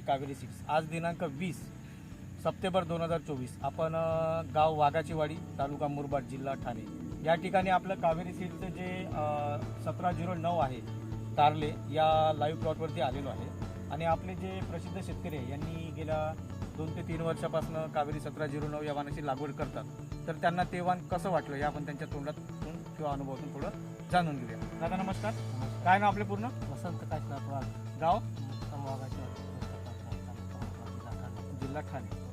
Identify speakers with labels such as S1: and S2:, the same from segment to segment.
S1: Kaveri seeds. आज दिनांक वीस सप्टेंबर दोन हजार चोवीस. आपण गाव वाघाची वाडी तालुका मुरबाड जिल्हा ठाणे. या ठिकाणी आपलं कावेरी सीडचं जे सतरा झिरो नऊ आहे तारले या लाईव्ह प्लॉटवरती आलेलो आहे. आणि आपले जे प्रसिद्ध शेतकरी आहे यांनी गेल्या दोन ते तीन वर्षापासून कावेरी सतरा झिरो नऊ या वाहनाची लागवड करतात. तर त्यांना ते वाहन कसं वाटलं हे आपण त्यांच्या तोंडातून किंवा अनुभवातून थोडं जाणून घेऊया. दादा नमस्कार. काय नाव आपले पूर्ण?
S2: वसंत काशीनाथ वाघ.
S1: गाव? जिल्हा ठाणे.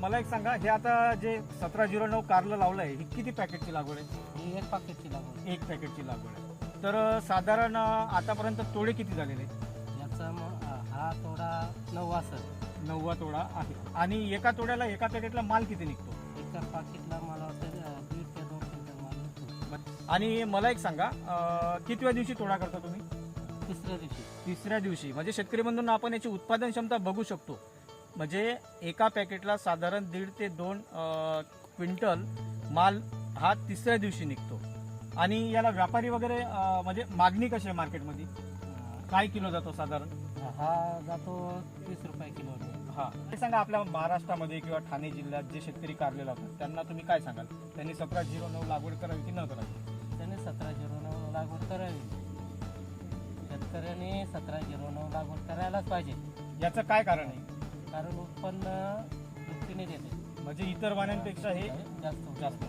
S1: मला एक सांगा हे आता जे सतरा झिरो नऊ कारलं लावलं आहे ही किती पॅकेटची लागवड आहे?
S2: ही एक पाकिटची लागवड
S1: एक पॅकेटची लागवड आहे. तर साधारण आतापर्यंत तोडे किती झालेले?
S2: याचा मग हा थोडा नऊ असेल
S1: नववा तोडा आहे. आणि एका तोड्याला एका पॅकेटला माल किती निघतो?
S2: एका पाकिटला मला वाटतं दीड ते दोन क्विंटल माल निघतो.
S1: आणि मला एक सांगा कितव्या दिवशी तोडा करता तुम्ही?
S2: तिसऱ्या दिवशी.
S1: तिसऱ्या दिवशी. म्हणजे शेतकरी बंधूंना आपण याची उत्पादन क्षमता बघू शकतो. म्हणजे एका पॅकेटला साधारण दीड ते दोन क्विंटल माल हा तिसऱ्या दिवशी निघतो. आणि याला व्यापारी वगैरे म्हणजे मागणी कशी आहे मार्केटमध्ये? काय किलो जातो साधारण?
S2: हा जातो तीस रुपये किलो
S1: हा. हे सांगा आपल्या महाराष्ट्रामध्ये किंवा ठाणे जिल्ह्यात जे शेतकरी कारले लावतात त्यांना तुम्ही काय सांगाल? त्यांनी सतरा झिरो नऊ लागवड करावी की न करावी?
S2: त्याने सतरा झिरो नऊ लागवड करावी. शेतकऱ्याने सतरा झिरो नऊ लागवड करायलाच पाहिजे.
S1: याचं काय कारण आहे?
S2: कारण उत्पन्न दुपटीने देते.
S1: म्हणजे इतर वाण्यांपेक्षा हे
S2: जास्त
S1: जास्त